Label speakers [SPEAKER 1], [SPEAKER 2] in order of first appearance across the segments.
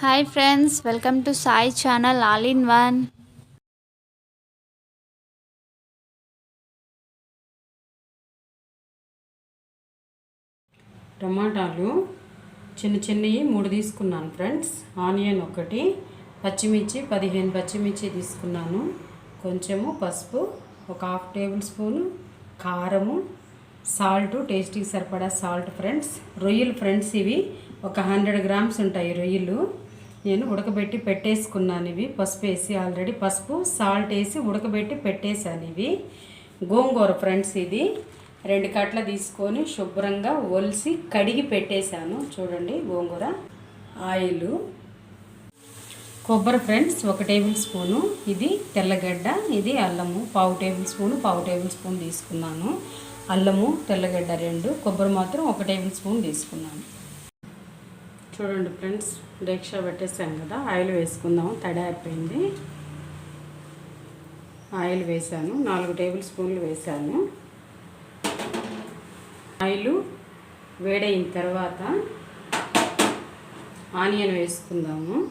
[SPEAKER 1] Hi friends welcome to Sai channel all in one
[SPEAKER 2] టమాటాలు చిన్న చిన్నవి మూడు తీసుకున్నాను ఫ్రెండ్స్ ఆనియన్ ఒకటి పచ్చిమిర్చి పదిహేను పచ్చిమిర్చి తీసుకున్నాను. కొంచెము పసుపు ఒక హాఫ్ టేబుల్ స్పూను కారము సాల్ట్ టేస్టీకి సరిపడా సాల్ట్ ఫ్రెండ్స్ రొయ్యలు ఫ్రెండ్స్ ఇవి. ఒక హండ్రెడ్ గ్రామ్స్ ఉంటాయి రొయ్యలు. నేను ఉడకబెట్టి పెట్టేసుకున్నాను ఇవి. పసుపు వేసి ఆల్రెడీ పసుపు సాల్ట్ వేసి ఉడకబెట్టి పెట్టేశాను ఇవి. గోంగూర ఫ్రెండ్స్ ఇది. రెండు కట్ల తీసుకొని శుభ్రంగా ఒలిసి కడిగి పెట్టేశాను. చూడండి గోంగూర. ఆయిల్. కొబ్బరి ఫ్రెండ్స్ ఒక టేబుల్ స్పూను. ఇది తెల్లగడ్డ ఇది అల్లము. పావు టేబుల్ స్పూను పావు టేబుల్ స్పూన్ తీసుకున్నాను. అల్లము తెల్లగడ్డ రెండు. కొబ్బరి మాత్రం ఒక టేబుల్ స్పూన్ తీసుకున్నాను. చూడండి ఫ్రెండ్స్. డేక్షా పెట్టేసాం కదా ఆయిల్ వేసుకుందాం. తడి అయిపోయింది. ఆయిల్ వేసాను నాలుగు టేబుల్ స్పూన్లు వేసాను ఆయిల్ వేడైన తర్వాత ఆనియన్ వేసుకుందాము.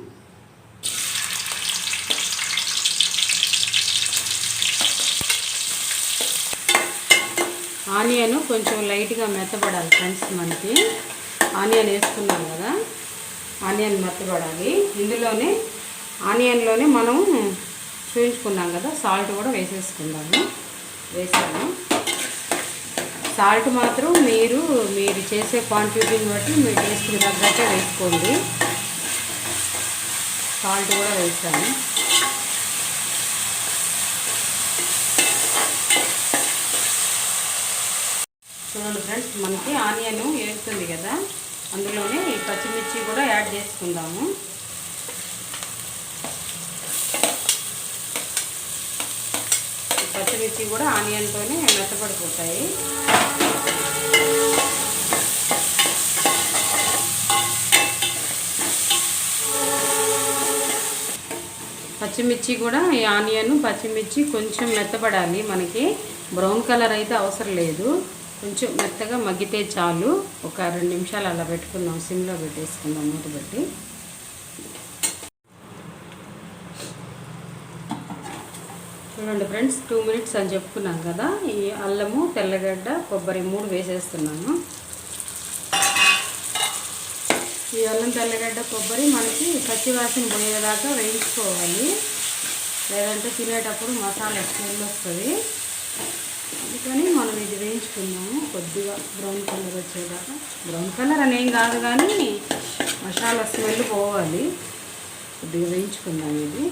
[SPEAKER 2] ఆనియన్ కొంచెం లైట్గా మెత్తపడాలి ఫ్రెండ్స్ మనకి. ఆనియన్ వేసుకున్నాం కదా. ఆనియన్ మెత్తబడాలి ఇందులోనే ఆనియన్లోనే మనం చూయించుకున్నాం కదా సాల్ట్ కూడా వేసేసుకుందాము. వేసాము. సాల్ట్ మాత్రం మీరు మీరు చేసే క్వాంటిటీని బట్టి మీ టేస్ట్కి తగ్గట్టే వేసుకోండి. సాల్ట్ కూడా వేస్తాను చూడండి ఫ్రెండ్స్ మనకి ఆనియన్ వేస్తుంది కదా. అందులోనే ఈ పచ్చిమిర్చి కూడా యాడ్ చేసుకుందాము. ఈ పచ్చిమిర్చి కూడా ఆనియన్తోనే మెత్తపడిపోతాయి. పచ్చిమిర్చి కూడా ఈ ఆనియన్ పచ్చిమిర్చి కొంచెం మెత్తపడాలి. మనకి బ్రౌన్ కలర్ అయితే అవసరం లేదు. కొంచెం మెత్తగా మగ్గితే చాలు. ఒక రెండు నిమిషాలు అలా పెట్టుకుందాం. సిమ్లో పెట్టేసుకుందాం మూత పెట్టి. చూడండి ఫ్రెండ్స్ టూ మినిట్స్ అని చెప్పుకున్నాం కదా. ఈ అల్లము తెల్లగడ్డ కొబ్బరి మూడు వేసేస్తున్నాను. ఈ అల్లం తెల్లగడ్డ కొబ్బరి మనకి పచ్చివాసన పోయేదాకా వేయించుకోవాలి. లేదంటే తినేటప్పుడు మసాలా స్మెల్ వస్తుంది. అందుకని మనం ఇది వేయించుకున్నాము కొద్దిగా బ్రౌన్ కలర్ వచ్చేదాకా. బ్రౌన్ కలర్ అనేం కాదు కానీ మసాలా స్మెల్ పోవాలి. కొద్దిగా వేయించుకుందాం ఇది.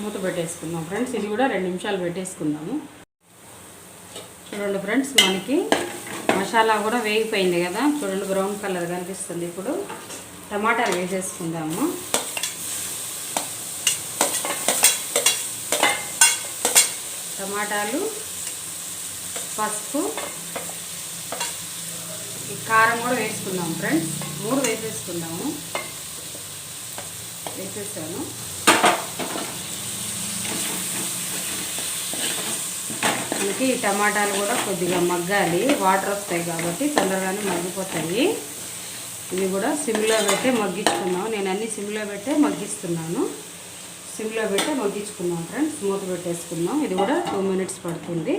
[SPEAKER 2] మూత పెట్టేసుకుందాం ఫ్రెండ్స్. ఇది కూడా రెండు నిమిషాలు పెట్టేసుకుందాము. చూడండి ఫ్రెండ్స్ మనకి మసాలా కూడా వేగిపోయింది కదా. చూడండి బ్రౌన్ కలర్ కనిపిస్తుంది ఇప్పుడు. టమాటాలు వేసేసుకుందాము. టమాటాలు పసుపు ఈ కారం కూడా వేసుకుందాం ఫ్రెండ్స్. మూడు వేసేసుకుందాము. వేసేసాను. మనకి ఈ టమాటాలు కూడా కొద్దిగా మగ్గాలి. వాటర్ వస్తాయి కాబట్టి తొందరగానే మగ్గిపోతాయి. ఇవి కూడా సిమ్లో పెట్టే మగ్గించుకున్నాము నేను అన్ని సిమ్లో పెట్టే మగ్గిస్తున్నాను. సిమ్లో పెట్టి మగ్గించుకుందాం ఫ్రెండ్స్. మూత పెట్టేసుకుందాం. ఇది కూడా టూ మినిట్స్ పడుతుంది.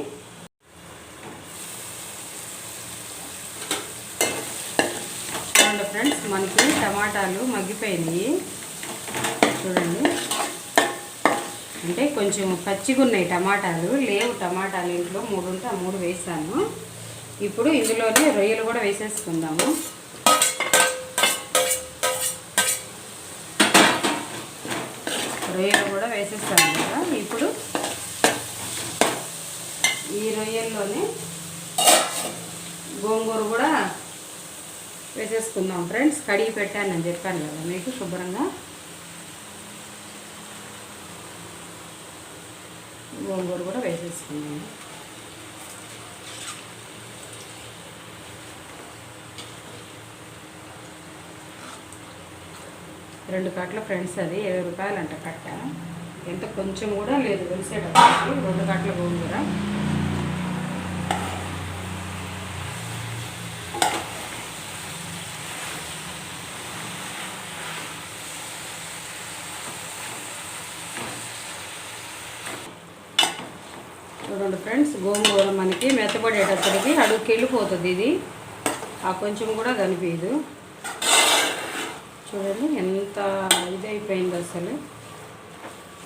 [SPEAKER 2] చూడండి ఫ్రెండ్స్ మనకి టమాటాలు మగ్గిపోయినాయి. చూడండి. అంటే కొంచెం పచ్చిగా ఉన్నాయి టమాటాలు. లేవు టమాటాలు ఇంట్లో. మూడు ఉంటే ఆ మూడు వేసాను. ఇప్పుడు ఇందులోనే రొయ్యలు కూడా వేసేసుకుందాము. రొయ్యలు కూడా వేసేస్తాను కదా ఇప్పుడు ఈ రొయ్యల్లోనే గోంగూర కూడా వేసేసుకుందాం ఫ్రెండ్స్. కడిగి పెట్టాను నేను చెప్పాను కదా మీకు శుభ్రంగా. గోంగూర కూడా వేసేసుకున్నాను. రెండు కట్టలు ఫ్రెండ్స్ అది ఇరవై రూపాయలు అంట కట్ట. ఎంత కొంచెం కూడా లేదు వెలిసేటప్పటికి రెండు కట్టల గోంగూర. చూడండి ఫ్రెండ్స్ గోంగూర మనకి మెత్తపడేటప్పటికి అడుగుకి వెళ్ళిపోతుంది ఇది. ఆ కొంచెం కూడా కనిపించదు. చూడండి ఎంత ఇదైపోయింది అసలు.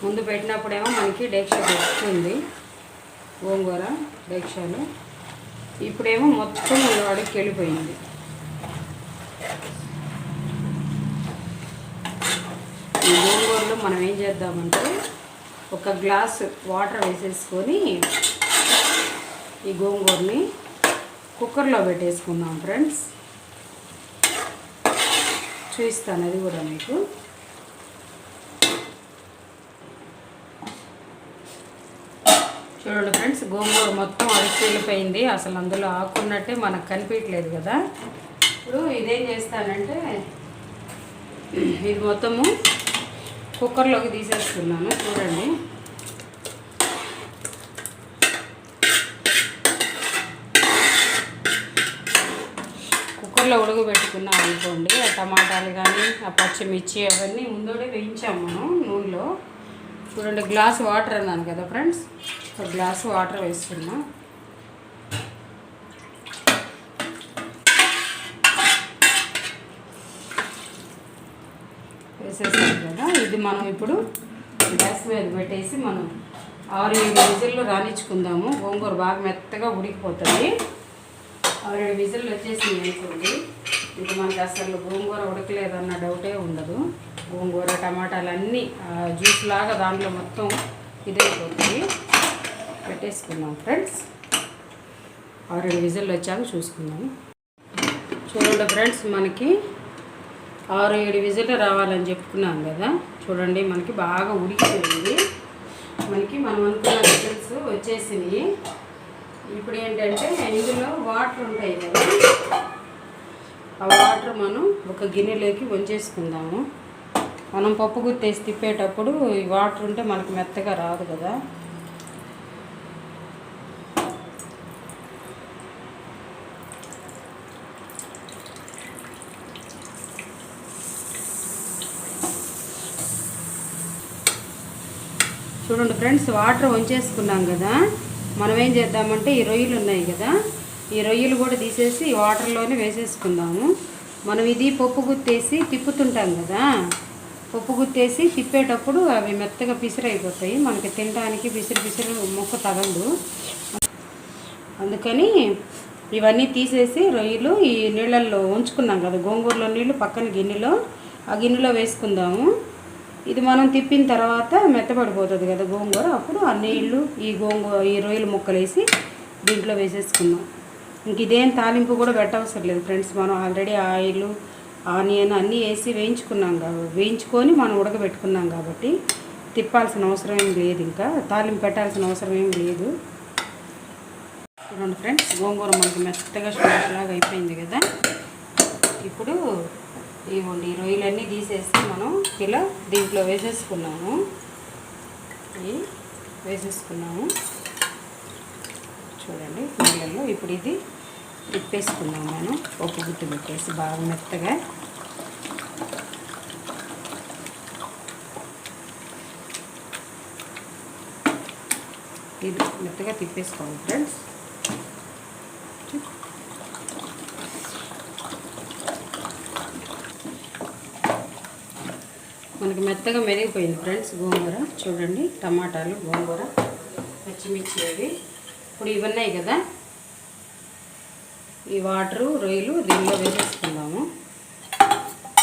[SPEAKER 2] ముందు పెట్టినప్పుడేమో మనకి డేక్ష వస్తుంది గోంగూర డేక్షాలు. ఇప్పుడేమో మొత్తం అడుగుకి వెళ్ళిపోయింది ఈ గోంగూరలో మనం ఏం చేద్దామంటే ఒక గ్లాస్ వాటర్ వేసేసుకొని ఈ గోంగూరని కుక్కర్లో పెట్టేసుకుందాం ఫ్రెండ్స్. చూపిస్తాను అది కూడా మీకు. చూడండి ఫ్రెండ్స్ గోంగూర మొత్తం అరిసిపోయింది అసలు అందులో ఆకున్నట్టే మనకు కనిపించట్లేదు కదా. ఇప్పుడు ఇదేం చేస్తానంటే ఇది మొత్తము కుక్కర్లోకి తీసేస్తున్నాను. చూడండి. కుక్కర్లో ఉడకబెట్టుకున్నాం అనుకోండి ఆ టమాటాలు కానీ ఆ పచ్చిమిర్చి అవన్నీ ముందోడే వేయించాము మనం నూనెలో. చూడండి గ్లాస్ వాటర్ అన్నాను కదా ఫ్రెండ్స్ ఒక గ్లాస్ వాటర్ వేస్తున్నా. వేసేసాం కదా ఇది మనం ఇప్పుడు గ్యాస్ మీద పెట్టేసి మనం ఆరు ఏడు రోజుల్లో రాణించుకుందాము గోంగూర బాగా మెత్తగా ఉడికిపోతుంది. రెండు విజిల్లు వచ్చేసింది అనుకోండి ఇది మనకి అసలు గోంగూర ఉడకలేదన్న డౌటే ఉండదు. గోంగూర టమాటాలు అన్నీ జ్యూస్ లాగా దాంట్లో మొత్తం ఇదైపోతుంది పెట్టేసుకుందాం ఫ్రెండ్స్. ఆరేడు విజిల్లు వచ్చాక చూసుకుందాం. చూడండి ఫ్రెండ్స్ మనకి ఆరు ఏడు విజిల్ రావాలని చెప్పుకున్నాం కదా. చూడండి మనకి బాగా ఉడికిపోయింది. మనకి మనం అనుకున్న విజిల్స్ వచ్చేసినాయి. ఇప్పుడు ఏంటంటే ఇందులో వాటర్ ఉంటాయి కదా. ఆ వాటర్ మనం ఒక గిన్నెలోకి వంచేసుకుందాము. మనం పప్పు గుత్తేసి తిప్పేటప్పుడు ఈ వాటర్ ఉంటే మనకి మెత్తగా రాదు కదా. చూడండి ఫ్రెండ్స్ వాటర్ వంచేసుకున్నాం కదా. మనం ఏం చేద్దామంటే ఈ రొయ్యలు ఉన్నాయి కదా ఈ రొయ్యలు కూడా తీసేసి వాటర్లోనే వేసేసుకుందాము. మనం ఇది పప్పు గుత్తేసి తిప్పుతుంటాం కదా పప్పు గుత్తేసి తిప్పేటప్పుడు అవి మెత్తగా పిసిరైపోతాయి. మనకి తినడానికి పిసిరి పిసిరి మొక్క తగలదు. అందుకని ఇవన్నీ తీసేసి రొయ్యలు ఈ నీళ్ళల్లో ఉంచుకున్నాం కదా గోంగూరలో నీళ్ళు పక్కన గిన్నెలో ఆ గిన్నెలో వేసుకుందాము. ఇది మనం తిప్పిన తర్వాత మెత్తబడిపోతుంది కదా గోంగూర. అప్పుడు ఆ నీళ్ళు ఈ గోంగూర ఈ రొయ్యల ముక్కలు వేసి దీంట్లో వేసేసుకుందాం. ఇంక ఇదేం తాలింపు కూడా పెట్టవసరం లేదు ఫ్రెండ్స్. మనం ఆల్రెడీ ఆయిల్ ఆనియన్ అన్నీ వేసి వేయించుకున్నాం కాబట్టి వేయించుకొని మనం ఉడకబెట్టుకున్నాం కాబట్టి తిప్పాల్సిన అవసరం ఏం లేదు ఇంకా. తాలింపు పెట్టాల్సిన అవసరం ఏం లేదు. చూడండి ఫ్రెండ్స్ గోంగూర మనకి మెత్తగా స్మాష్ లాగా అయిపోయింది కదా. ఇప్పుడు ఇవ్వండి ఈ రొయ్యలన్నీ తీసేసి మనం ఇలా దీంట్లో వేసేసుకున్నాము. ఇవి వేసేసుకున్నాము. చూడండి నీళ్ళల్లో ఇప్పుడు ఇది తిప్పేసుకున్నాము మనం. ఒక గుట్టు పెట్టేసి బాగా మెత్తగా. ఇది మెత్తగా తిప్పేసుకోవాలి ఫ్రెండ్స్. మనకి మెత్తగా మెరిగిపోయింది ఫ్రెండ్స్ గోంగూర. చూడండి టమాటాలు గోంగూర పచ్చిమిర్చి అవి. ఇప్పుడు ఇవన్నాయి కదా. ఈ వాటరు రొయ్యలు దీనిలో వేసేసుకుందాము.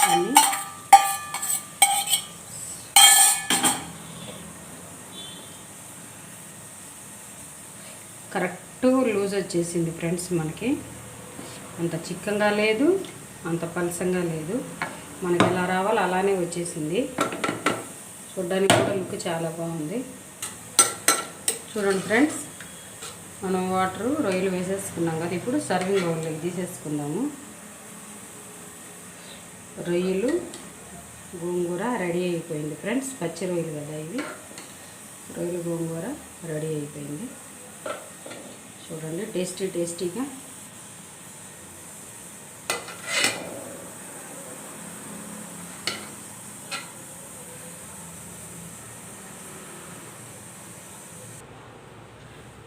[SPEAKER 2] అన్నీ. కరెక్ట్ లూజ్ వచ్చేసింది ఫ్రెండ్స్ మనకి. అంత చిక్కగా లేదు అంత పలసంగా లేదు. మనకి ఎలా రావాలో అలానే వచ్చేసింది. చూడ్డానికి కూడా లుక్ చాలా బాగుంది. చూడండి ఫ్రెండ్స్ మనం వాటరు రొయ్యలు వేసేసుకున్నాం కదా ఇప్పుడు సర్వింగ్ బౌల్లోకి తీసేసుకుందాము. రొయ్యలు గోంగూర రెడీ అయిపోయింది ఫ్రెండ్స్ పచ్చి రొయ్యలు కదా ఇవి. రొయ్యలు గోంగూర రెడీ అయిపోయింది. చూడండి టేస్టీ టేస్టీగా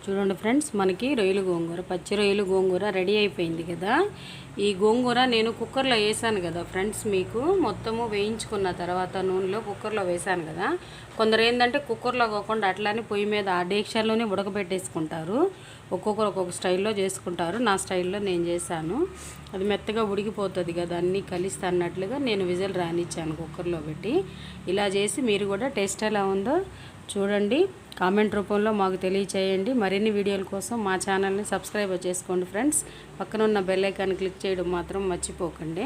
[SPEAKER 2] చూడండి ఫ్రెండ్స్ మనకి రొయ్యలు గోంగూర పచ్చి రొయ్యలు గోంగూర రెడీ అయిపోయింది కదా. ఈ గోంగూర నేను కుక్కర్లో వేసాను కదా ఫ్రెండ్స్ మీకు. మొత్తము వేయించుకున్న తర్వాత నూనెలో కుక్కర్లో వేసాను కదా. కొందరు ఏంటంటే కుక్కర్లో కాకుండా అట్లానే పొయ్యి మీద ఆ డేక్షన్లోనే ఉడకబెట్టేసుకుంటారు. ఒక్కొక్కరు ఒక్కొక్క స్టైల్లో చేసుకుంటారు. నా స్టైల్లో నేను చేశాను. అది మెత్తగా ఉడికిపోతుంది కదా అన్నీ కలిస్తే అన్నట్లుగా నేను విజిల్ రానిచ్చాను కుక్కర్లో పెట్టి. ఇలా చేసి మీరు కూడా టేస్ట్ ఎలా ఉందో చూడండి. కామెంట్ రూపంలో మాకు తెలియచేయండి. మరిన్ని వీడియోల కోసం మా ఛానల్ని సబ్స్క్రైబ్ చేసుకోండి ఫ్రెండ్స్. పక్కన ఉన్న బెల్ ఐకాన్ క్లిక్ చేయడం మాత్రం మర్చిపోకండి.